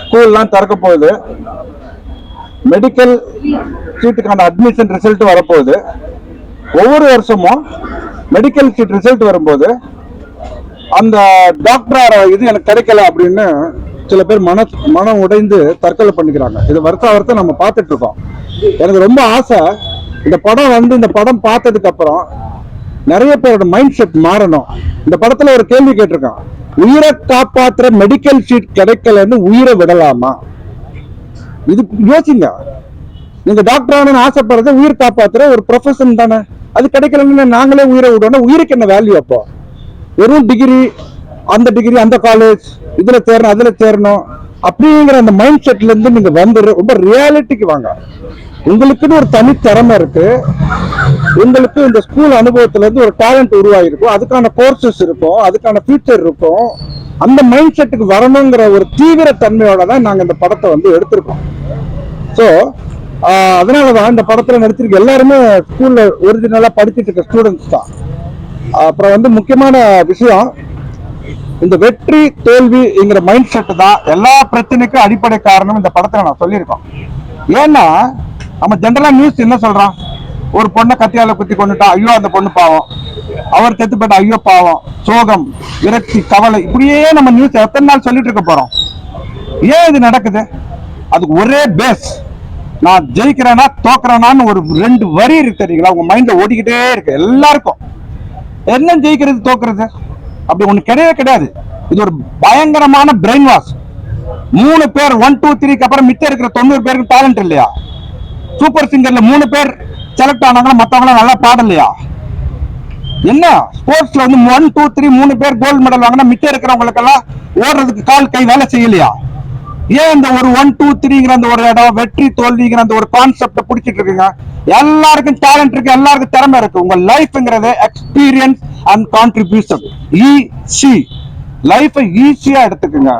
ஸ்கூல்லாம் திறக்க போகுது. மெடிக்கல் சீட்டுக்கான அட்மிஷன் ரிசல்ட் வரப்போகுது. ஒவ்வொரு வருஷமும் மெடிக்கல் சீட் ரிசல்ட் வரும்போது அந்த டாக்டர் இது எனக்கு கிடைக்கல அப்படின்னு சில பேர் மன மனம் உடைந்து தற்கொலை பண்ணிக்கிறாங்க. இது வருஷம் வருஷம் நம்ம பார்த்துட்டு இருக்கோம். எனக்கு ரொம்ப ஆசை இந்த படம் வந்து இந்த படம் பார்த்ததுக்கு அப்புறம் நிறைய பேரோட மைண்ட் செட் மாறணும். இந்த படத்துல ஒரு கேள்வி கேட்டிருக்கான். உயிரை காப்பாற்றுற மெடிக்கல் ஷீட் கிடைக்கலன்னு உயிரை விடலாமா? இது யோசிங்க. நீங்க டாக்டர் ஆகணும்னு ஆசைப்படுறது உயிர் காப்பாத்துற ஒரு ப்ரொஃபஷன் தானே. அது கிடைக்கலன்னு நாங்களே உயிரை விடணும். உயிருக்கு என்ன வேல்யூ அப்போ? வெறும் டிகிரி அந்த டிகிரி அந்த காலேஜ் இதுல சேரணும் அதுல சேரணும். அப்படிங்கிற அந்த மைண்ட் செட்ல இருந்து நீங்க வந்து ரொம்ப ரியாலிட்டிக்கு வாங்க. உங்களுக்குன்னு ஒரு தனி திறமை இருக்கு. உங்களுக்கு இந்த ஸ்கூல் அனுபவத்துல இருந்து ஒரு டேலண்ட் உருவாகிருக்கும் அதுக்கான கோர்சஸ் இருக்கும். அதுக்கான ஃபியூச்சர் இருக்கும். அந்த மைண்ட் செட்டுக்கு வரணுங்கிற ஒரு தீவிர தன்மையோட தான் நாங்க இந்த படத்தை வந்து எடுத்திருக்கோம். ஸோ அதனால தான் இந்த படத்துல நடிச்சிருக்க எல்லாருமே ஸ்கூல்ல ஒரிஜினலா படிச்சுட்டு இருக்க ஸ்டூடெண்ட்ஸ் தான். அப்புறம் வந்து முக்கியமான விஷயம் இந்த வெற்றி தோல்விங்கிற மைண்ட் செட்டு தான் எல்லா பிரச்சனைக்கும் அடிப்படை காரணம் இந்த படத்துல நான் சொல்லியிருக்கோம். ஏன்னா நம்ம ஜென்ரலா நியூஸ் என்ன சொல்றான்? ஒரு பொண்ணை கத்தியால குத்தி கொண்டுட்டா ஐயோ அந்த பொண்ணு பாவம். அவர் செத்து போயிட்டா ஐயோ பாவம். சோகம் விரக்தி கவலை இப்படியே நம்ம நியூஸ் எத்தனை நாள் சொல்லிட்டு இருக்க போறோம். ஏன் இது நடக்குது? அதுக்கு ஒரே பேஸ் நான் ஜெயிக்கிறேனா தோக்குறேனான்னு ஒரு ரெண்டு வரி இருக்கு தெரியுங்களா? உங்க மைண்ட்ல ஓடிக்கிட்டே இருக்கு எல்லாருக்கும். என்ன ஜெயிக்கிறது தோக்குறது? அப்படி ஒண்ணு கிடையவே கிடையாது. இது ஒரு பயங்கரமான பிரெயின் வாஷ் மூணு பேர் ஒன் டூ த்ரீக்கு அப்புறம் மிச்சம் இருக்கிற தொண்ணூறு பேருக்கு டேலண்ட் இல்லையா? சூப்பர் சிங்கர்ல மூணு பேர் செலக்ட் ஆனாங்கன்னா மத்தவங்க நல்லா பாடலையா? என்ன? ஸ்போர்ட்ஸ்ல வந்து ஒன் டூ த்ரீ மூணு பேர் கோல்டு மெடல் வாங்கினா மிச்சம் இருக்கிறவங்களுக்கெல்லாம் ஓடுறதுக்கு கால் கை வேலை செய்யலையா? ஏன் இந்த ஒரு ஒன் டூ த்ரீங்கிற அந்த ஒரு இடம் வெற்றி தோல்விங்கிற அந்த ஒரு கான்செப்ட பிடிச்சிட்டு இருக்குங்க? எல்லாருக்கும் டேலண்ட் இருக்கு எல்லாருக்கும் திறமை இருக்கு. உங்க லைஃப்ங்கிறது எக்ஸ்பீரியன்ஸ் அண்ட் கான்ட்ரிபியூஷன் ஈஸி லைஃபை ஈஸியா எடுத்துக்குங்க.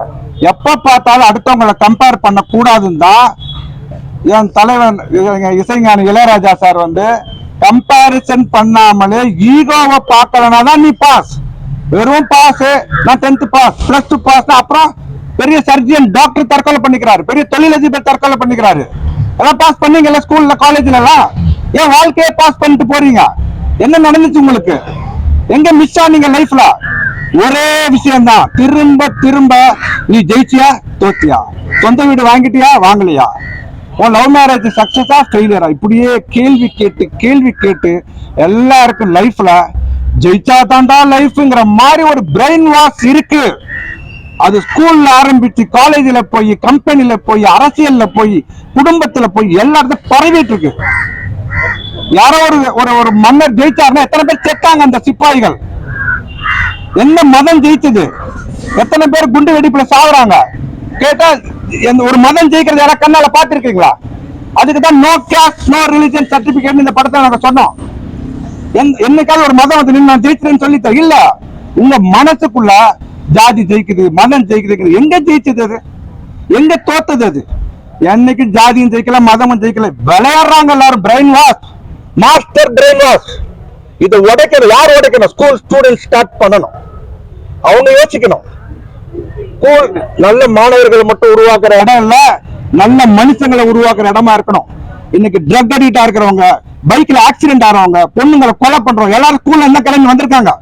எப்ப பார்த்தாலும் அடுத்தவங்களை கம்பேர் பண்ண கூடாதுன்னு தான் என் தலைவன் இசைஞானி இளையராஜா சார் வந்து கம்பாரிசன் பண்ணாமலே ஈகோவை பார்க்கலனா தான் நீ பாஸ் வெறும் பாஸ் நான் tenth pass plus two pass அப்புறம் பெரிய சர்ஜியன் டாக்டர் தற்கொலை பண்ணிக்கிறாரு. பெரிய தொழிலதிபர் தற்கொலை பண்ணிக்கிறாரு. எல்லாம் பாஸ் பண்ணீங்கல்ல ஸ்கூல்ல காலேஜ்ல எல்லாம்? ஏன் வாழ்க்கையே பாஸ் பண்ணிட்டு போறீங்க? என்ன நடந்துச்சு உங்களுக்கு? எங்க மிஸ் ஆனீங்க லைஃப்ல ஒரே விஷயம் தான் திரும்ப திரும்ப நீ ஜெயிச்சியா? தோத்தியா சொந்த வீடு வாங்கிட்டியா? வாங்கலையா? உன் லவ் மேரேஜ் சக்ஸஸா ஃபெயிலியரா இப்படியே கேள்வி கேட்டு கேள்வி கேட்டு எல்லாருக்கும் லைஃப்ல ஜெயிச்சா தாண்டா லைஃப்ங்கிற மாதிரி ஒரு பிரெயின் வாஷ் இருக்கு. அது ஸ்கூல்ல ஆரம்பிச்சு காலேஜ்ல போய் கம்பெனில போய் அரசியல்ல போய் குடும்பத்துல போய் எல்லாருக்கும் பரவிட்டு இருக்கு. யாரோ ஒரு ஒரு ஒரு மன்னர் ஜெயிச்சாருன்னா எத்தனை பேர் செத்தாங்க அந்த சிப்பாய்கள்? என்ன மதம் ஜெயிச்சது? எத்தனை பேர் குண்டு வெடிப்புல சாகுறாங்க கேட்டா எந்த ஒரு மதம் ஜெயிக்கிறது யாரா கண்ணால பாத்துருக்கீங்களா அதுக்கு தான் no caste no religion certificate இந்த படத்தை நாங்க சொன்னோம். என்- என்னைக்காவது ஒரு மதம் வந்து நின்று நான் ஜெயிச்சிட்டேன்னு சொல்லிட்டேன் இல்ல. உங்க மனசுக்குள்ள ஜாதி ஜெயிக்குது மதம் ஜெயிக்குது எங்க ஜெயிச்சது அது? எங்க தோத்தது அது? என்னைக்கு ஜாதியும் ஜெயிக்கல மதமும் ஜெயிக்கல. விளையாடுறாங்க எல்லாரும் brain wash master brain wash இதை உடைக்கணும் யார் உடைக்கணும்? ஸ்கூல் ஸ்டூடெண்ட் ஸ்டார்ட் பண்ணணும். அவங்க யோசிக்கணும். ஸ்கூல் நல்ல மாணவர்களை மட்டும் உருவாக்குற இடம் இல்ல நல்ல மனுஷங்களை உருவாக்குற இடமா இருக்கணும். இன்னைக்கு ட்ரக் அடிக்டா இருக்கிறவங்க பைக்ல ஆக்சிடென்ட் ஆறவங்க பொண்ணுங்களை கொலை பண்றோம் எல்லாரும் ஸ்கூல்ல என்ன கிளம்பி வந்திருக்காங்க.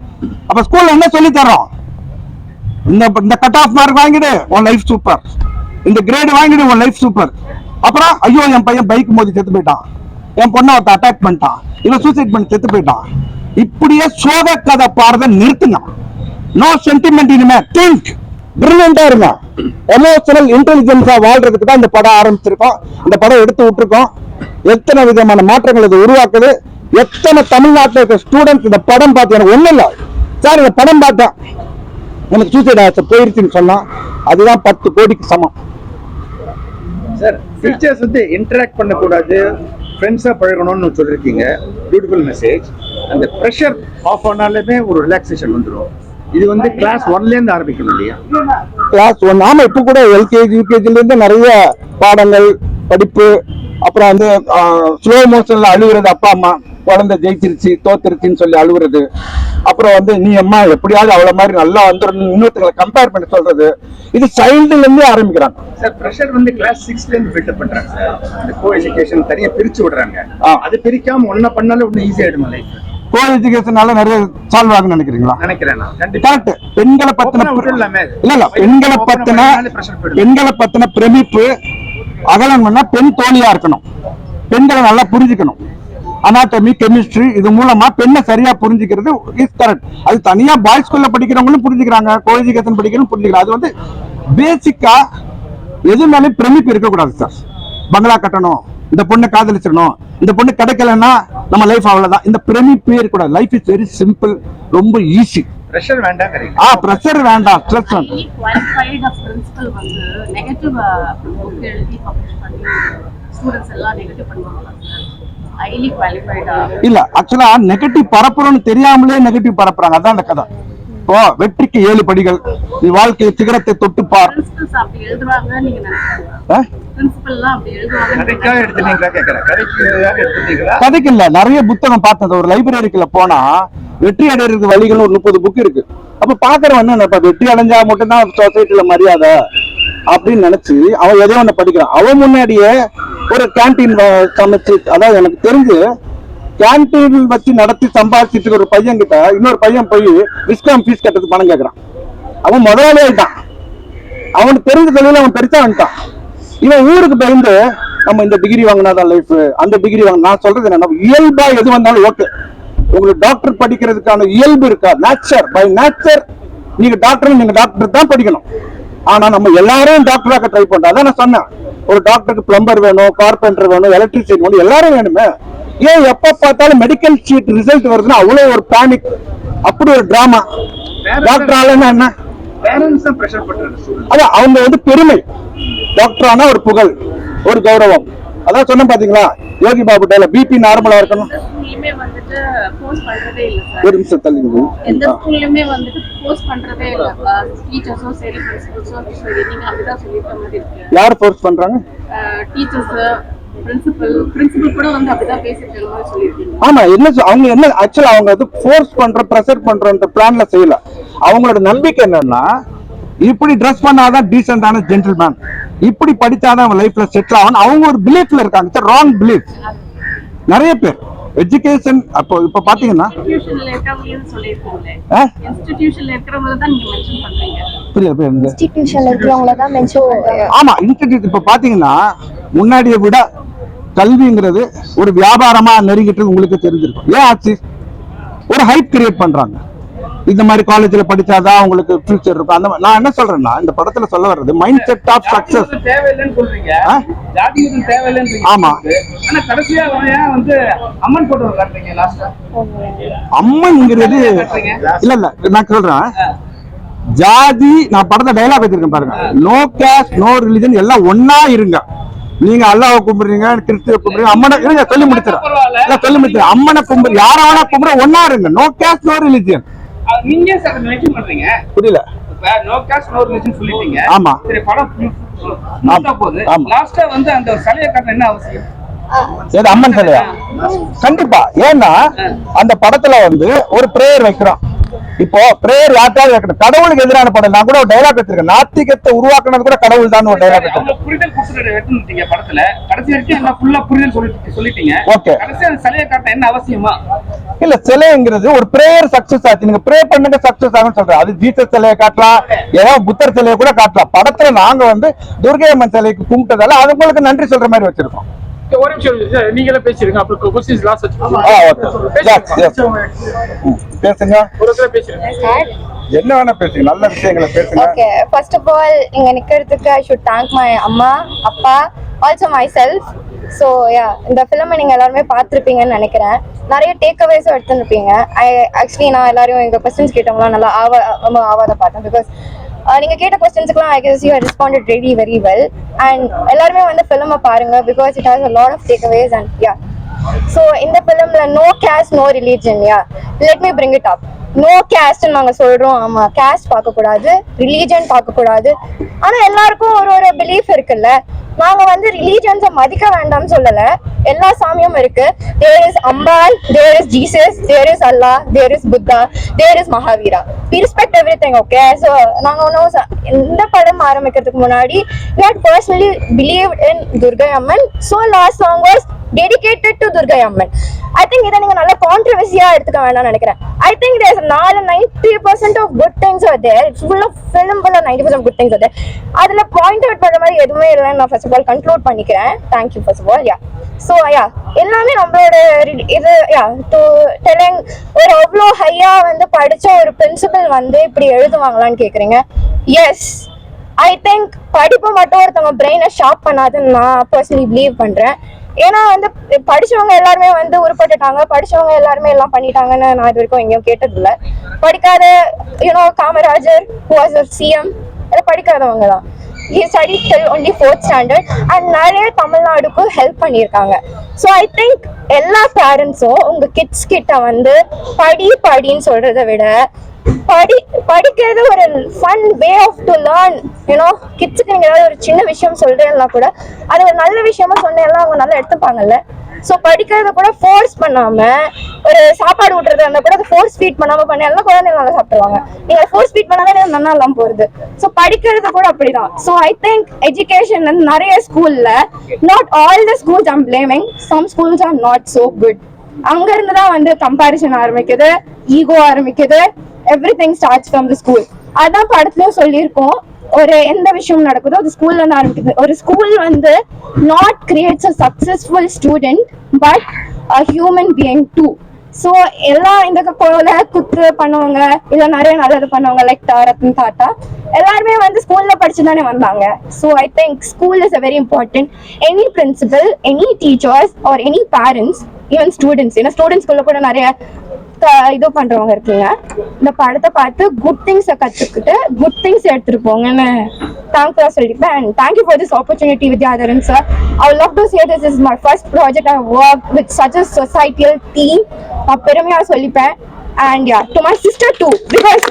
அப்ப ஸ்கூல்ல என்ன சொல்லி தர்றோம்? இந்த இந்த கட் ஆஃப் மார்க் வாங்கிடு உன் லைஃப் சூப்பர் இந்த கிரேடு வாங்கிடு உன் லைஃப் சூப்பர் அப்புறம் ஐயோ என் பையன் பைக் மோதி செத்து போயிட்டான். என் பொண்ணை ஒருத்த அட்டாக் பண்ணிட்டான். இவன் சூசைட் பண்ணி செத்து போயிட்டான். இப்படியே சோக கதை பாடுறத நிறுத்துங்க. நோ சென்டிமெண்ட் இனிமே. திங்க் பிரில்லியண்டா இருங்க எமோஷனல் இன்டெலிஜென்ஸா வாழ்றதுக்கு தான் இந்த படம் ஆரம்பிச்சிருக்கோம். இந்த படம் எடுத்து விட்டுருக்கோம். எத்தனை விதமான மாற்றங்கள் இது உருவாக்குது. எத்தனை தமிழ்நாட்டில் இருக்க ஸ்டூடெண்ட்ஸ் இந்த படம் பார்த்து எனக்கு ஒண்ணும் இல்லை. சார் இந்த படம் பார்த்தேன் எனக்கு சூசைட் ஆச்சு போயிருச்சுன்னு சொன்னா அதுதான் பத்து கோடிக்கு சமம். சார் டீச்சர்ஸ் வந்து இன்டராக்ட் பண்ணக்கூடாது. ஃப்ரெண்ட்ஸாக பழகணும்னு சொல்லியிருக்கீங்க. பியூட்டிஃபுல் மெசேஜ் அந்த ப்ரெஷர் ஆஃப் ஆனாலுமே ஒரு ரிலாக்ஸேஷன் வந்துடும் இது வந்து கிளாஸ் ஒன்லேருந்து ஆரம்பிக்கணும் இல்லையா? கிளாஸ் ஒன் ஆமா இப்போ கூட எல்கேஜி யூகேஜில இருந்து நிறைய பாடங்கள் படிப்பு அப்புறம் வந்து ஸ்லோ மோஷன்ல அழுகுறது அப்பா அம்மா குழந்தை ஜெயிச்சிருச்சு தோத்துருச்சுன்னு சொல்லி அழுகுறது. அப்புறம் வந்து நீ அம்மா எப்படியாவது அவள மாதிரி நல்லா வந்துடணும். இன்னொருத்தங்களை கம்பேர் பண்ணி சொல்றது. இது சைல்டுல இருந்தே ஆரம்பிக்கிறாங்க. சார் ப்ரெஷர் வந்து கிளாஸ் சிக்ஸ்ல இருந்து பில்டப் பண்றாங்க. சார் இந்த கோ எஜுகேஷன் தனியா பிரிச்சு விடுறாங்க. அது பிரிக்காம ஒன்ன பண்ணாலும் ஒண்ணு ஈஸி ஆயிடுமா லைஃப் கோ எஜுகேஷனால நிறைய சால்வ் ஆகும்னு நினைக்கிறீங்களா கரெக்ட் பெண்களை பத்தின. இல்ல இல்ல பெண்களை பத்தின. பெண்களை பத்தின பிரமிப்பு அகலம் பண்ணா பெண் தோழியா இருக்கணும். பெண்களை நல்லா புரிஞ்சுக்கணும். அனாட்டமி கெமிஸ்ட்ரி இது மூலமா பெண்ணை சரியா புரிஞ்சுக்கிறது இஸ் கரெக்ட் அது தனியா பாய்ஸ் ஸ்கூல்ல படிக்கிறவங்களும் புரிஞ்சுக்கிறாங்க கோ எஜுகேஷன் படிக்கிறவங்களும் புரிஞ்சுக்கிறாங்க. அது வந்து பேசிக்கா எது மேலேயும் பிரமிப்பு இருக்கக்கூடாது சார். பங்களா கட்டணும். இந்த பொண்ணை காதலிச்சிடணும். இந்த பொண்ணு கிடைக்கலன்னா நம்ம லைஃப் அவ்வளவுதான். இந்த பிரமிப்பே இருக்கக்கூடாது லைஃப் இஸ் வெரி சிம்பிள் ரொம்ப ஈஸி ப்ரெஷர் வேண்டாம் ஆ ப்ரெஷர் வேண்டாம் ஸ்ட்ரெஸ் வேண்டாம் highly qualified பிரின்சிபல் வந்து நெகட்டிவ் புக் எழுதி பப்ளிஷ் பண்ணி ஸ்டூடெண்ட்ஸ் எல்லாம் நெகட்டிவ் பண்ணுவாங்க. ஹைலி குவாலிஃபைடா இல்ல ஆக்சுவலா நெகட்டிவ் பரப்புறோம்னு தெரியாமலே நெகட்டிவ் பரப்புறாங்க. அதான் அந்த கதை. வெற்றிக்கு ஏழு படிகள். நீ வாழ்க்கையை சிகரத்தை தொட்டு பார் கதைக்கு இல்ல நிறைய புத்தகம் பார்த்தது. ஒரு லைப்ரரிக்குள்ள போனா வெற்றி அடைறதுக்கு வழிகள் ஒரு முப்பது புக் இருக்கு. அப்ப பாக்குறவன் என்ன வெற்றி அடைஞ்சா மட்டும்தான் சொசைட்டில மரியாதை அப்படின்னு நினைச்சு அவன் எதையோ ஒண்ணு படிக்கிறான். அவன் முன்னாடியே ஒரு கேண்டீன் சமைச்சு அதாவது எனக்கு தெரிஞ்சு கேன்டீன் வச்சு நடத்தி சம்பாதிச்சிட்டு ஒரு பையன் கிட்ட இன்னொரு பையன் போய் விஸ்காம் ஃபீஸ் கட்டுறது பணம் கேட்கறான் அவன் முதலாளி ஆயிட்டான். அவனுக்கு தெரிஞ்ச தொழில அவன் பெருசா வந்துட்டான். இவன் ஊருக்கு பயந்து நம்ம இந்த டிகிரி வாங்கினாதான் லைஃப் அந்த டிகிரி வாங்க நான் சொல்றது என்ன இயல்பா எது வந்தாலும் ஓகே உங்களுக்கு டாக்டர் படிக்கிறதுக்கான இயல்பு இருக்கா நேச்சர் பை நேச்சர் நீங்க டாக்டர் நீங்க டாக்டர் தான் படிக்கணும். ஆனா நம்ம எல்லாரும் டாக்டராக ட்ரை பண்றோம். அதான் நான் சொன்னேன். ஒரு டாக்டருக்கு பிளம்பர் வேணும் கார்பெண்டர் வேணும் எலக்ட்ரிஷியன் வேணும் எல்லாரும் வேணுமே. ஏன் எப்ப பார்த்தாலும் மெடிக்கல் ஷீட் ரிசல்ட் வருதுன்னா அவ்வளவு ஒரு பேனிக் அப்படி ஒரு டிராமா டாக்டர் ஆளுன்னா என்ன? அதான் அவங்க வந்து பெருமை. டாக்டர் ஆனா ஒரு புகழ் ஒரு கௌரவம். அதான் சொன்னேன் பாத்தீங்களா? யோகி பாபு டேல பிபி நார்மலா இருக்கணும். ஸ்கூல்லையுமே வந்துட்டு போஸ்ட் பண்றதே இல்ல சார் ஒரு நிமிஷம் தள்ளிங்க எந்த ஸ்கூல்லையுமே வந்துட்டு போஸ்ட் பண்றதே இல்ல. டீச்சர்ஸும் சரி பிரின்சிபல்ஸும் சரி நீங்க அப்படிதான் சொல்லியிருக்க மாதிரி இருக்கு. யார் ஃபோர்ஸ் பண்றாங்க? டீச்சர்ஸ் ஆமா என்ன அவங்க என்ன ஆக்சுவலா அவங்க வந்து ஃபோர்ஸ் பண்ற ப்ரெஷர் பண்றன்ற பிளான்ல செய்யல. அவங்களோட நம்பிக்கை என்னன்னா இப்படி ட்ரெஸ் பண்ணாதான் டீசென்டான ஜென்டில்மேன் இப்படி படிச்சாதான் அவன் லைஃப்ல செட்டில் ஆகணும் அவங்க ஒரு பிலீஃப்ல இருக்காங்க. ராங் பிலீஃப் நிறைய பேர். எஜுகேஷன் அப்போ இப்ப பாத்தீங்கன்னா இன்ஸ்டிடியூஷன்ல இருக்கிறவங்க சொல்லியிருக்கீங்களே? ஆ? இன்ஸ்டிடியூஷன்ல இருக்கிறவங்க தான் நீங்க மென்ஷன் பண்றீங்க. புரியல புரியல. இன்ஸ்டிடியூஷன்ல இருக்கிறவங்கள தான் மென்ஷன் ஆமா இன்ஸ்டிடியூட் இப்ப பாத்தீங்கன்னா முன்னாடியை விட கல்விங்கிறது ஒரு வியாபாரமா நெருங்கிட்டு உங்களுக்கு தெரிஞ்சிருக்கும். ஏன் ஆச்சு? ஒரு ஹைப் கிரியேட் பண்றாங்க. இந்த மாதிரி காலேஜ்ல படிச்சாதான் உங்களுக்கு ஃபியூச்சர் இருக்கும். அந்த நான் என்ன சொல்றேன்னா இந்த படத்துல சொல்ல வர்றது மைண்ட் செட் ஆஃப் சக்சஸ் தேவையில்லைன்னு சொல்றீங்க. ஆமா. ஆனா கடைசியா வந்து ஏன் வந்து அம்மன் போட்டோ காட்டுறீங்க லாஸ்டா அம்மன்ங்கிறது இல்ல இல்ல நான் சொல்றேன். ஜாதி நான் படத்தை டைலாக் வச்சிருக்கேன் பாருங்க. நோ கேஸ்ட் நோ ரிலிஜன் எல்லாம் ஒண்ணா இருங்க. நீங்க அல்லாஹ் கும்பிடுறீங்க கிறிஸ்துவ கும்பிடுறீங்க அம்மனை இருங்க சொல்லி முடிச்சிடறேன். இல்ல சொல்லி முடிச்சிடறேன். அம்மனை கும்பிடு யார வேணா கும்பிட ஒண்ணா இருங்க நோ கேஸ்ட் நோ ரிலிஜன் நீங்க பண்றீங்க. புரியல. நோ காஸ்ட் நோ ரிலிஜன் சொல்லிட்டீங்க. ஆமா. சரி படம் முடிஞ்ச போது ஆமா. லாஸ்டா வந்து அந்த ஒரு சிலையை காட்ட என்ன அவசியம்? ஏது அம்மன் சிலையா? கண்டிப்பா. ஏன்னா அந்த படத்துல வந்து ஒரு பிரேயர் வைக்கிறோம் இப்போ பிரேயர் யார்ட்டாவது வைக்கணும் கடவுளுக்கு எதிரான படம் நான் கூட ஒரு டைலாக் வச்சிருக்கேன். நாத்திகத்தை உருவாக்குனது கூட கடவுள் தான் ஒரு டைலாக் வச்சிருக்கேன். புரிதல் படத்துல. கடைசி வரைக்கும் என்ன ஃபுல்லா புரிதல் சொல்லி சொல்லிட்டீங்க. Okay. கடைசி அந்த சிலையை காட்ட என்ன அவசியமா? இல்ல சிலைங்கிறது ஒரு பிரேயர் சக்சஸ் ஆச்சு. நீங்க ப்ரே பண்ணுங்க சக்சஸ் ஆகும் சொல்றேன். அது ஜீசஸ் சிலையை காட்டலாம். ஏதோ புத்தர் சிலையை கூட காட்டலாம். படத்துல நாங்க வந்து துர்கை அம்மன் சிலைக்கு கும்பிட்டதால அது உங்களுக்கு நன்றி சொல்ற மாதிரி வச்சிருக்கோம். ஒரு நிமிஷம் சார், நீங்களே பேசிருங்க அப்புறம் கொஸ்டின்ஸ் லாஸ்ட் வச்சுக்கோங்க ஆ ஓகே Yes, yes. ம், பேசுங்க ஒரு இடத்துல பேசிருங்க என்ன வேணா பேசுங்க. நல்ல விஷயங்களை பேசுங்க. ஓகே ஃபர்ஸ்ட் ஆஃப் ஆல் இங்க நிக்கிறதுக்கு ஐ ஷுட் தேங்க் மை அம்மா அப்பா also myself so yeah இந்த ஃபிலிமை நீங்க எல்லாருமே பார்த்துருப்பீங்கன்னு நினைக்கிறேன். நிறைய டேக் அவேஸும் எடுத்துருப்பீங்க ஐ ஆக்சுவலி நான் எல்லாரையும் எங்க கொஸ்டின்ஸ் கேட்டவங்களாம் நல்லா ஆவா ரொம்ப ஆவாத பார்த்தேன். பிகாஸ் நீங்க கேட்ட கொஸ்டின்ஸ்க்குலாம் I guess you responded ready very well and எல்லாருமே வந்து ஃபிலிமை பாருங்க because it has a lot of takeaways and yeah so இந்த ஃபிலிம்ல no caste no religion yeah let me bring it up no caste நாங்க சொல்றோம் ஆமா. கேஸ்ட் பார்க்கக்கூடாது religion பார்க்கக்கூடாது. ஆனால் ஆனா எல்லாருக்கும் ஒரு ஒரு பிலீஃப் இருக்குல்ல. நாங்க வந்து ரிலீஜன்ஸை மதிக்க வேண்டாம்னு சொல்லல. எல்லா சாமியும் இருக்கு. There is Ambal there is Jesus there is Allah there is Buddha there is Mahavira we respect everything okay so நாங்க ஒன்றும் இந்த படம் ஆரம்பிக்கிறதுக்கு முன்னாடி we personally believe in Durgai Amman so last song was dedicated to Durgai Amman I think இதை நீங்க நல்ல கான்ட்ரவர்சியா எடுத்துக்க வேணாம்னு நினைக்கிறேன். ஐ திங்க் தேர் நாலு ninety percent of good things are there it's full of film ஃபுல்லாக ninety percent good things are there அதுல point out பண்ண மாதிரி எதுவுமே இல்லைன்னு நான் ஃபர்ஸ்ட் ஆஃப் ஆல் கன்க்ளூட் பண்ணிக்கிறேன். Thank you first of all yeah so yeah எல்லாமே நம்மளோட இது யா டு டெலிங் ஒரு அவ்வளோ ஹையா வந்து படிச்ச ஒரு பிரின்சிபல் வந்து இப்படி எழுதுவாங்களான்னு கேக்குறீங்க? எஸ் ஐ திங்க் படிப்பு மட்டும் ஒருத்தவங்க பிரெயினை ஷார்ப் பண்ணாதுன்னு நான் பர்சனலி பிலீவ் பண்றேன். ஏன்னா வந்து படிச்சவங்க எல்லாருமே வந்து உருப்பட்டுட்டாங்க. படிச்சவங்க எல்லாருமே எல்லாம் பண்ணிட்டாங்கன்னு நான் இது வரைக்கும் எங்கேயும் கேட்டதில்ல. படிக்காத யூனோ காமராஜர் சிஎம் அதை படிக்காதவங்க தான். He study till only fourth standard and நிறைய தமிழ்நாடுக்கு ஹெல்ப் பண்ணியிருக்காங்க. ஸோ ஐ திங்க் எல்லா பேரண்ட்ஸும் உங்க கிட்ஸ் கிட்ட வந்து படி படின்னு சொல்கிறத விட படி படிக்கிறது ஒரு fun way of to learn you know கிட்ஸுக்கு நீங்க ஏதாவது ஒரு சின்ன விஷயம் சொல்றேன்னா கூட அது ஒரு நல்ல விஷயமா சொன்னேன்னா அவங்க நல்லா எடுத்துப்பாங்கல்ல. ஸோ படிக்கிறத கூட ஃபோர்ஸ் பண்ணாம ஒரு சாப்பாடு விட்டுறது இருந்தா கூட அதை ஃபோர்ஸ் ஃபீட் பண்ணாம பண்ணா குழந்தைங்க நல்லா சாப்பிடுவாங்க நீங்க ஃபோர்ஸ் ஃபீட் பண்ணாலே நல்லா இல்லாம போறது ஸோ படிக்கிறது கூட அப்படிதான். ஸோ ஐ திங்க் எஜுகேஷன் வந்து நிறைய ஸ்கூல்ல not all the schools I'm blaming some schools are not so good அங்க இருந்து தான் வந்து கம்பாரிசன் ஆரம்பிக்குது ஈகோ ஆரம்பிக்குது. Everything starts from the school அதான் படத்துலயும் சொல்லியிருக்கோம். ஒரு எந்த விஷயம் நடக்குதோ அது ஸ்கூல்ல இருந்து ஆரம்பிக்குது. ஒரு ஸ்கூல் வந்து not creates a successful student but a human being too so எல்லாம் இந்த கொலை குத்து பண்ணுவாங்க இல்ல நிறைய நல்லது பண்ணுவாங்க லைக் ரத்தன் தாத்தா. எல்லாருமே வந்து ஸ்கூல்ல படிச்சு தானே வந்தாங்க. So I think school is a very important any principal any teachers or any parents even students ஏன்னா ஸ்டூடெண்ட்ஸ்குள்ள கூட நிறைய இது பண்றவங்க இருக்கீங்க. இந்த படத்தை பார்த்து குட் திங்ஸை கத்துக்கிட்டு குட் திங்ஸ் எடுத்துட்டு போங்கன்னு thank you சொல்லிப்பேன் and thank you for this opportunity Vidyadharan sir I love to say this is my first project I work with such a societal team பெருமையா சொல்லிப்பேன். And yeah to my sister too because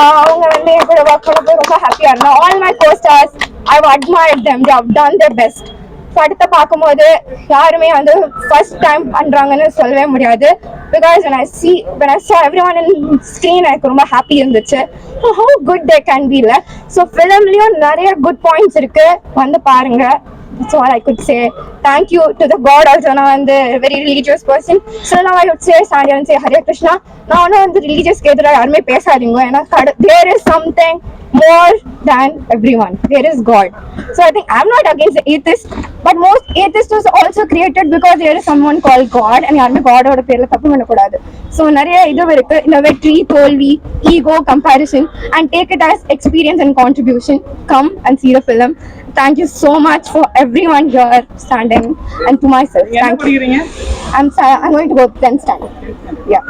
அவங்க வந்து என் கூட work பண்ணப்போ ரொம்ப ஹாப்பியா இருந்தேன் all my costars I admire them they have done the best படத்தை பார்க்கும்போது யாருமே வந்து ஃபர்ஸ்ட் டைம் பண்றாங்கன்னு சொல்லவே முடியாது because I everyone in screen எனக்கு ரொம்ப ஹாப்பி இருந்துச்சு how good day can be so ஃபிலிம்லேயும் நிறைய குட் பாயிண்ட்ஸ் இருக்கு வந்து பாருங்க it's I could say thank you to the god also நான் வந்து வெரி ரிலீஜியஸ் பர்சன் ஸோ நான் சே சாண்டியன் சே ஹரே கிருஷ்ணா நான் வந்து ரிலீஜியஸ்க்கு எதிராக யாருமே பேசாதீங்க ஏன்னா there is something more than everyone. There is God. So I think I'm not against the atheist, but most atheists was also created because there is someone called God and யாருமே காடோட பேர்ல தப்பு பண்ணக்கூடாது ஸோ நிறைய இது இருக்கு இந்த வெற்றி தோல்வி ego comparison and take it as experience and contribution come and see the film. Thank you so much for everyone here standing and to myself. என்ன Thank you. படிக்கிறீங்க I'm sa- I'm going to go 10 standing. Yeah.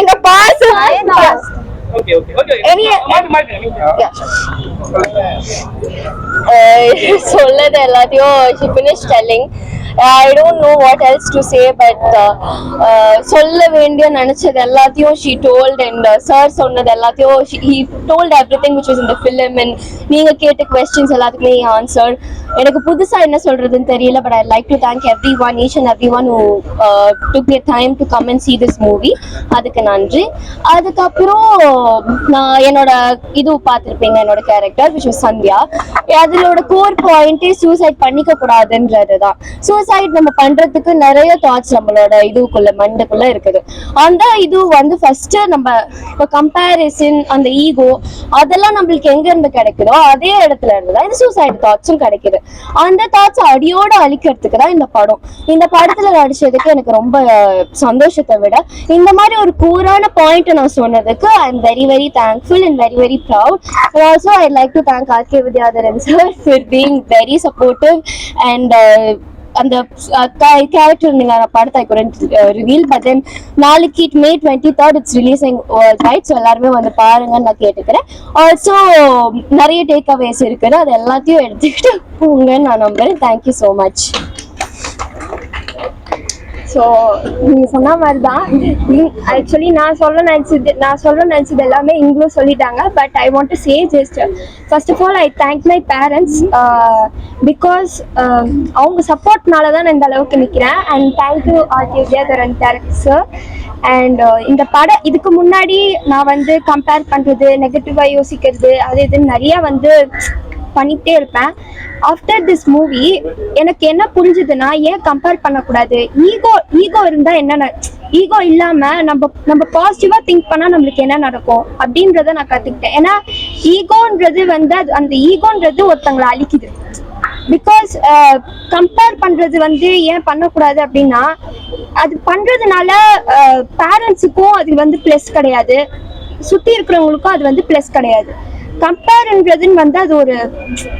எங்க. Pass. Okay okay okay சொல்லது எல்லாத்தையும் she finished telling. I don't know what else to say but சொல்ல வேண்டிய நினைச்சது எல்லாத்தையும் she told and sir சொன்னது எல்லாத்தையும் he told everything which was இந்த ஃபிலிம் அண்ட் நீங்க கேட்ட கொஸ்டின்ஸ் எல்லாத்துக்குமே ஆன்சர் எனக்கு புதுசா என்ன சொல்றதுன்னு தெரியல but I like to thank everyone each and everyone took a time to come and see this movie அதுக்கு நன்றி. அதுக்கப்புறம் நான் என்னோட இது பார்த்துருப்பீங்க என்னோட கேரக்டர் விச் இஸ் சந்தியா. அதோட கோர் பாயிண்டே சூசைட் பண்ணிக்க கூடாதுன்றது தான் சூசைட் நம்ம பண்றதுக்கு நிறைய தாட்ஸ் நம்மளோட இதுக்குள்ள மண்டுக்குள்ள இருக்குது. அந்த இது வந்து ஃபர்ஸ்ட் நம்ம இப்போ கம்பேரிசன் அந்த ஈகோ அதெல்லாம் நம்மளுக்கு எங்க இருந்து கிடைக்குதோ அதே இடத்துல இருந்து தான் இந்த சூசைட் தாட்ஸும் கிடைக்குது. அந்த தாட்ஸ் அடியோட அழிக்கிறதுக்கு தான் இந்த படம். இந்த படத்துல நடிச்சதுக்கு எனக்கு ரொம்ப சந்தோஷத்தை விட இந்த மாதிரி ஒரு கூரான பாயிண்ட் நான் சொன்னதுக்கு I am very very thankful and very very proud also I like to thank R K Vidyadharan sir for being very supportive and அந்த கேரக்டர் நீங்கள் நான் படத்தை குறைந்து ரிவீல் பட் தென் நாளைக்கு it May twenty third it's release world right so எல்லாருமே வந்து பாருங்கன்னு நான் கேட்டுக்கிறேன். ஆல்சோ நிறைய டேக் அவேஸ் இருக்குது. அது எல்லாத்தையும் எடுத்துக்கிட்டு போங்கன்னு நான் நம்புறேன். தேங்க்யூ ஸோ மச் ஸோ நீங்கள் சொன்ன மாதிரி தான் ஆக்சுவலி நான் சொல்ல நினச்சது நான் சொல்ல நினச்சது எல்லாமே இங்களும் சொல்லிட்டாங்க but I want to say just first of all I thank my parents because அவங்க சப்போர்ட்னால தான் நான் இந்த அளவுக்கு நிற்கிறேன் and thank you RD Vidyadharan director sir and இந்த படம் இதுக்கு முன்னாடி நான் வந்து கம்பேர் பண்ணுறது நெகட்டிவாக யோசிக்கிறது அது இதுன்னு நிறைய வந்து பண்ணிகிட்டே இருப்பேன். ஆஃப்டர் திஸ் மூவி எனக்கு என்ன புரிஞ்சுதுன்னா ஏன் கம்பேர் பண்ணக்கூடாது? ஈகோ ஈகோ இருந்தால் என்ன ஈகோ இல்லாம நம்ம நம்ம பாசிட்டிவாக திங்க் பண்ணால் நம்மளுக்கு என்ன நடக்கும்? அப்படின்றத நான் கற்றுக்கிட்டேன் ஏன்னா ஈகோன்றது வந்து அது அந்த ஈகோன்றது ஒருத்தங்களை அழிக்குது. பிகாஸ் கம்பேர் பண்றது வந்து ஏன் பண்ணக்கூடாது அப்படின்னா அது பண்றதுனால பேரண்ட்ஸுக்கும் அது வந்து ப்ளஸ் கிடையாது. சுற்றி இருக்கிறவங்களுக்கும் அது வந்து ப்ளஸ் கிடையாது. கம்பேர்ன்றதுன்னு வந்து அது ஒரு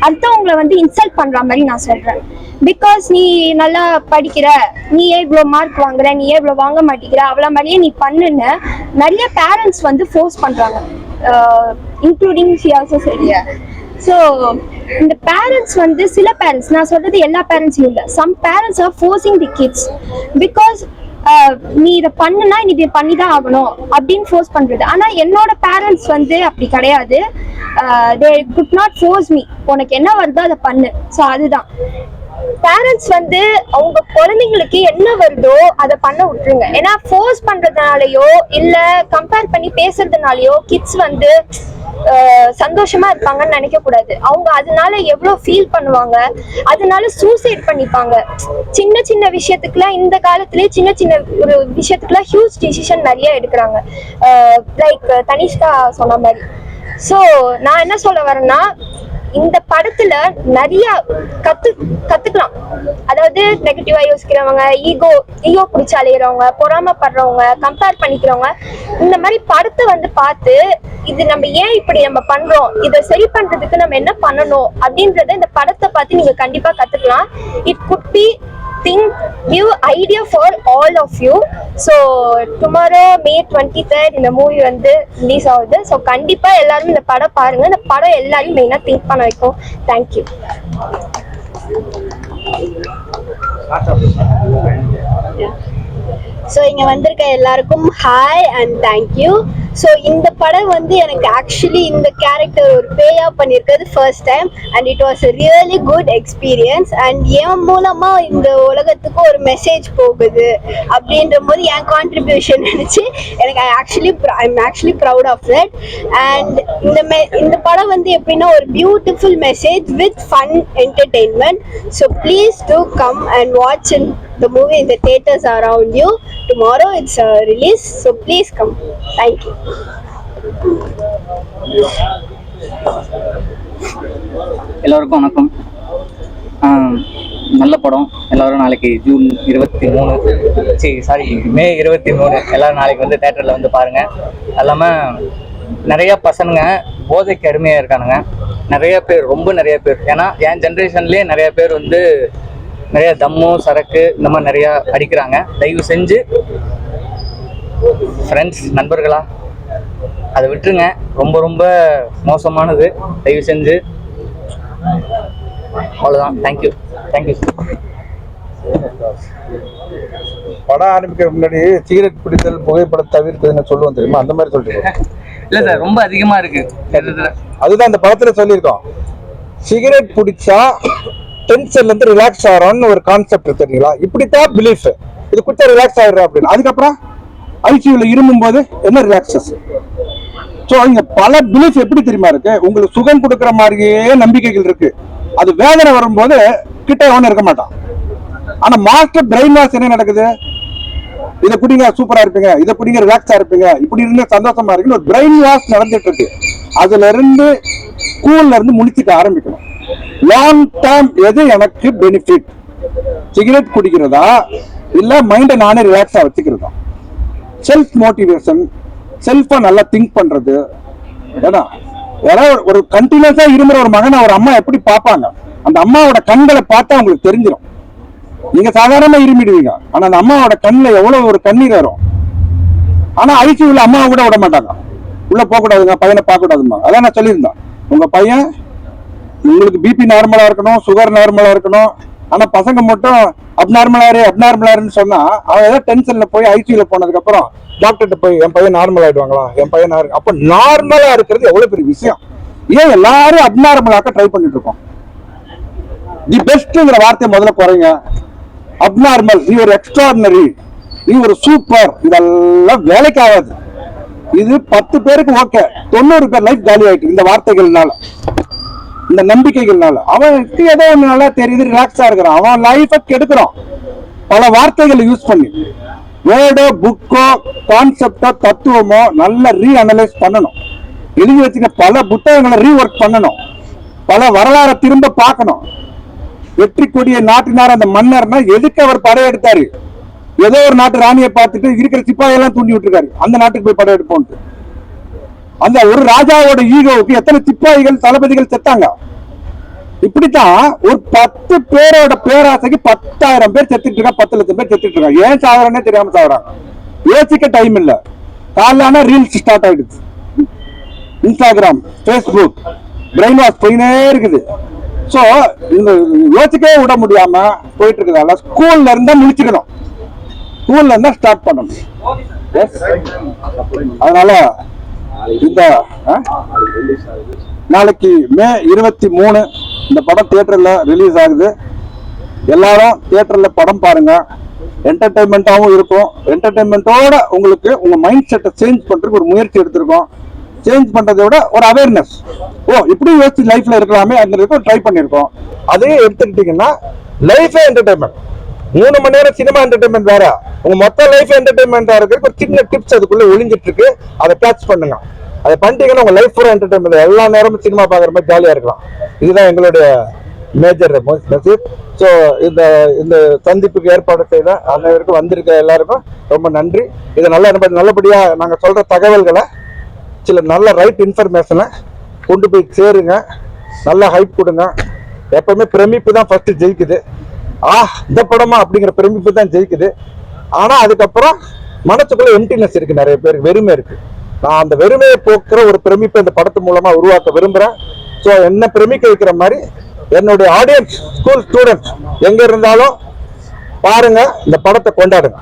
அடுத்தவங்களை வந்து இன்சல்ட் பண்ற மாதிரி நான் சொல்றேன். பிகாஸ் நீ நல்லா படிக்கிற நீ ஏன் இவ்வளோ மார்க் வாங்குற நீ ஏன் இவ்வளோ வாங்க மாட்டேங்கிற அவ்வளோ மாதிரியே நீ பண்ணுன்னு நிறைய பேரண்ட்ஸ் வந்து ஃபோர்ஸ் பண்றாங்க. இன்க்ளூடிங் ஷி ஆல்சோ சரியா ஸோ இந்த பேரண்ட்ஸ் வந்து சில பேரண்ட்ஸ் நான் சொல்றது எல்லா பேரண்ட்ஸையும் இல்லை. Some parents are forcing the kids because நீ இதை பண்ணுனா நீ இதை பண்ணி தான் ஆகணும் அப்படின்னு ஃபோர்ஸ் பண்றது. ஆனா என்னோட பேரண்ட்ஸ் வந்து அப்படி கிடையாது. They could not force me உனக்கு என்ன வருதோ அதை பண்ணு. ஸோ அதுதான். பேரண்ட்ஸ் வந்து அவங்க குழந்தைங்களுக்கு என்ன வருதோ அதை பண்ண விட்டுருங்க. ஏன்னா ஃபோர்ஸ் பண்றதுனாலயோ இல்ல கம்பேர் பண்ணி பேசுறதுனாலயோ கிட்ஸ் வந்து சந்தோஷமா இருப்பாங்கன்னு நினைக்க கூடாது அவங்க அதனால எவ்வளவு ஃபீல் பண்ணுவாங்க அதனால சூசைட் பண்ணிப்பாங்க. சின்ன சின்ன விஷயத்துக்குலாம் இந்த காலத்திலே சின்ன சின்ன ஒரு விஷயத்துக்குலாம் ஹியூஜ் டிசிஷன் நிறைய எடுக்கிறாங்க. லைக் தனிஷ்கா சொன்ன மாதிரி. ஸோ நான் என்ன சொல்ல வரேன்னா இந்த படத்துல நிறைய கத்து கத்துக்கலாம். அதாவது நெகட்டிவா யோசிக்கிறவங்க ஈகோ ஈகோ பிடிச்சி அலையிறவங்க பொறாமப்படுறவங்க கம்பேர் பண்ணிக்கிறவங்க இந்த மாதிரி படத்தை வந்து பார்த்து இது நம்ம ஏன் இப்படி நம்ம பண்றோம்? இதை சரி பண்றதுக்கு நம்ம என்ன பண்ணணும்? அப்படின்றத இந்த படத்தை பார்த்து நீங்க கண்டிப்பா கத்துக்கலாம். It could be think new idea for all of you so tomorrow May twenty third இந்த மூவி வந்து ரிலீஸ் ஆகுது. ஸோ கண்டிப்பாக எல்லாரும் இந்த படம் பாருங்க. இந்த படம் எல்லாரையும் மெயினாக திங்க் பண்ண வைக்கும். தேங்க்யூ ஸோ இங்கே வந்திருக்க எல்லாருக்கும் ஹாய் அண்ட் தேங்க்யூ ஸோ இந்த படம் வந்து எனக்கு ஆக்சுவலி இந்த கேரக்டர் ஒரு பேயாக பண்ணியிருக்கிறது first time and it was really good experience and என் மூலமாக இந்த உலகத்துக்கு ஒரு மெசேஜ் போகுது அப்படின்ற போது என் கான்ட்ரிபியூஷன் நினச்சி எனக்கு I actually I am actually proud of that and இந்த மெ இந்த படம் வந்து எப்படின்னா ஒரு beautiful message with fun entertainment so please do come and watch in the movie in the theaters around you. Tomorrow it's a release, so please come. Thank you. எல்லோருக்கும் வணக்கம் நல்ல படம் எல்லாரும் நாளைக்கு ஜூன் இருபத்தி மூணு சரி சாரி மே இருபத்தி மூணு எல்லாரும் நாளைக்கு வந்து தேட்டரில் வந்து பாருங்க அது இல்லாமல் நிறைய பசங்க போதைக்கு அடிமையாக இருக்கானுங்க நிறைய பேர் ரொம்ப நிறைய பேர் ஏன்னா என் ஜென்ரேஷன்லேயே நிறைய பேர் வந்து நிறைய தம்மு சரக்கு இந்த மாதிரி நிறையா அடிக்கிறாங்க. தயவு செஞ்சு ஃப்ரெண்ட்ஸ் நண்பர்களா அதை விட்டுருங்க. ரொம்ப ரொம்ப மோசமானது. தயவு செஞ்சு. அவ்வளோதான் தேங்க்யூ தேங்க்யூ படம் ஆரம்பிக்கிற முன்னாடி சிகரெட் பிடித்தல் புகைப்படம் தவிர்க்குதுன்னு சொல்லுவோம் தெரியுமா? அந்த மாதிரி சொல்லிட்டு இல்லை சார் ரொம்ப அதிகமாக இருக்கு. அதுதான் அந்த படத்துல சொல்லியிருக்கோம். சிகரெட் பிடிச்சா டென்ஷன்ல இருந்து ரிலாக்ஸ் ஆகிறோம்னு ஒரு கான்செப்ட் தெரியுங்களா? இப்படித்தான் பிலீஃப் இது குடிச்சா ரிலாக்ஸ் ஆயிடுறோம் அப்படின்னு. அதுக்கப்புறம் ஐசியூல இருமும் போது என்ன ரிலாக்ஸஸ் ஸோ இங்க பல பிலீஃப் எப்படி தெரியுமா இருக்கு? உங்களுக்கு சுகம் கொடுக்குற மாதிரியே நம்பிக்கைகள் இருக்கு. அது வேதனை வரும்போது கிட்ட எவனும் இருக்க மாட்டான். ஆனா மாஸ்டர் பிரெயின் வாஷ் என்ன நடக்குது? இதை குடிங்க சூப்பரா இருப்பீங்க. இதை குடிங்க ரிலாக்ஸா இருப்பீங்க. இப்படி இருந்து சந்தோஷமா இருக்குன்னு ஒரு பிரெயின் வாஷ் நடந்துட்டு இருக்கு. அதுல இருந்து ஸ்கூல்ல இருந்து முடிச்சுக்க ஆரம்பிக்கணும். லாங் டேர்ம் எது எனக்கு பெனிஃபிட் சிகரெட் குடிக்கிறதா? இல்ல மைண்டை நானே ரிலாக்ஸா வச்சுக்கிறதா? செல்ஃப் மோட்டிவேஷன் செல்ஃபா நல்லா திங்க் பண்றது. ஏன்னா யாராவது ஒரு- கண்டினியூஸா இருமுற ஒரு மகனை ஒரு அம்மா எப்படி பார்ப்பாங்க? அந்த அம்மாவோட கண்களை பார்த்தா உங்களுக்கு தெரிஞ்சிடும் நீங்க சாதாரணமா இருமிடுவீங்க. ஆனா அந்த அம்மாவோட கண்ணுல எவ்வளவு ஒரு கண்ணீர் வரும்? ஆனா ஐசியூல அம்மாவை கூட விட மாட்டாங்க. உள்ள போக கூடாதுங்க பையனை பார்க்க கூடாதுமா அதான் நான் சொல்லியிருந்தேன். உங்க பையன் உங்களுக்கு பிபி நார்மலா இருக்கணும் சுகர் நார்மலா இருக்கணும். ஆனா பசங்க மட்டும் அப்நார்மலாரு அப்நார்மலாருன்னு சொன்னா அவன் ஏதோ டென்ஷன்ல போய் ஐசியூல போனதுக்கு அப்புறம் டாக்டர்கிட்ட போய் என் பையன் நார்மல் ஆயிடுவாங்களா? என் பையன் அப்ப நார்மலா இருக்கிறது எவ்வளவு பெரிய விஷயம்? ஏன் எல்லாரும் அப்நார்மலாக்க ட்ரை பண்ணிட்டு இருக்கோம்? தி பெஸ்ட்ங்கிற வார்த்தையை முதல்ல குறைங்க. அப்நார்மல் நீ ஒரு எக்ஸ்ட்ராடினரி நீ ஒரு சூப்பர் இதெல்லாம் வேலைக்கு ஆகாது. இது பத்து பேருக்கு ஓகே தொண்ணூறு பேர் லைஃப் காலி ஆயிட்டு இந்த வார்த்தைகள்னால. இந்த நம்பிக்கைகள்னால. அவனுக்கு ஏதோ ஒன்று நல்லா தெரியுது ரிலாக்ஸா இருக்கிறான். அவன் லைஃபை கெடுக்கிறான். பல வார்த்தைகளை யூஸ் பண்ணி. வேர்டோ புக்கோ கான்செப்டோ தத்துவமோ நல்ல ரீ அனலைஸ் பண்ணணும். எழுதி வச்சுக்க பல புத்தகங்களை ரீஒர்க் பண்ணணும். பல வரலாறை திரும்ப பார்க்கணும். வெற்றி கொடியை நாட்டினார் அந்த மன்னர்னா எதுக்கு அவர் படையெடுத்தாரு ஏதோ ஒரு நாட்டு ராணியை பார்த்துட்டு இருக்கிற சிப்பாயெல்லாம் தூண்டி விட்டுருக்காரு. அந்த நாட்டுக்கு போய் படையெடுப்போம்ட்டு அந்த ஒரு ராஜாவோட ஈகோவுக்கு எத்தனை சிப்பாய்கள் தளபதிகள் செத்தாங்க? இப்படித்தான் ஒரு பத்து பேரோட பேராசைக்கு பத்தாயிரம் பேர் செத்துட்டு இருக்கா பத்து லட்சம் பேர் செத்துட்டு இருக்காங்க. ஏன் சாகுறானே தெரியாம சாகுறாங்க யோசிக்க டைம் இல்ல. காலான ரீல்ஸ் ஸ்டார்ட் ஆயிடுச்சு. இன்ஸ்டாகிராம் ஃபேஸ்புக் பிரெயின் வாஷ் போயினே இருக்குது. ஸோ இந்த யோசிக்கவே விட முடியாம போயிட்டு இருக்குதால ஸ்கூல்ல இருந்தா முடிச்சுக்கணும் ஸ்கூல்ல இருந்தா ஸ்டார்ட் பண்ணணும். அதனால இந்த ஆ? நாளைக்கு மே இருபத்தி மூணு இந்த படம் தியேட்டர்ல ரிலீஸ் ஆகுது. எல்லாரும் தியேட்டர்ல படம் பாருங்க. என்டர்டைன்மெண்ட்டாகவும் இருக்கும். என்டர்டைன்மெண்ட்டோட உங்களுக்கு உங்க மைண்ட் செட்டை சேஞ்ச் பண்றதுக்கு ஒரு முயற்சி எடுத்திருக்கோம். சேஞ்ச் பண்றதை விட ஒரு அவேர்னஸ் ஓ இப்படி யோசிச்சு லைஃப்ல இருக்கலாமே அந்த ட்ரை பண்ணியிருக்கோம். அதே எடுத்துக்கிட்டீங்கன்னா லைஃபே என்டர்டைன்மெண்ட் மூணு மணி நேரம் சினிமா என்டர்டைன்மெண்ட் வேற. உங்க மொத்த லைஃப் என்டர்டைன்மெண்டா இருக்கு ஒரு சின்ன டிப்ஸ் அதுக்குள்ள ஒளிஞ்சிட்டு இருக்கு அதை கேட்ச் பண்ணுங்க அதை பண்ணிட்டீங்கன்னா உங்க லைஃப் பூரா என்டர்டைன்மெண்ட் எல்லா நேரமும் சினிமா பாக்குற மாதிரி ஜாலியா இருக்கலாம். இதுதான் எங்களுடைய மேஜர் மெசேஜ் ஸோ இந்த இந்த சந்திப்புக்கு ஏற்பாடு செய்த அனைவருக்கும் வந்திருக்க எல்லாருக்கும் ரொம்ப நன்றி. இதை நல்ல நல்லபடியாக நாங்கள் சொல்கிற தகவல்களை சில நல்ல ரைட் இன்ஃபர்மேஷனை கொண்டு போய் சேருங்க. நல்ல ஹைப் கொடுங்க. எப்பவுமே பிரமிப்பு தான் ஃபஸ்ட்டு ஜெயிக்குது. ஆ இந்த படமா அப்படிங்கிற பிரமிப்பு தான் ஜெயிக்குது. ஆனா அதுக்கப்புறம் மனசுக்குள்ள எம்டினஸ் இருக்கு நிறைய பேருக்கு வெறுமை இருக்கு. நான் அந்த வெறுமையை போக்குற ஒரு பிரமிப்பை இந்த படத்து மூலமா உருவாக்க விரும்புறேன். ஸோ என்ன பிரமிக்க வைக்கிற மாதிரி என்னுடைய ஆடியன்ஸ் ஸ்கூல் ஸ்டூடெண்ட்ஸ் எங்க இருந்தாலும் பாருங்க இந்த படத்தை கொண்டாடுங்க.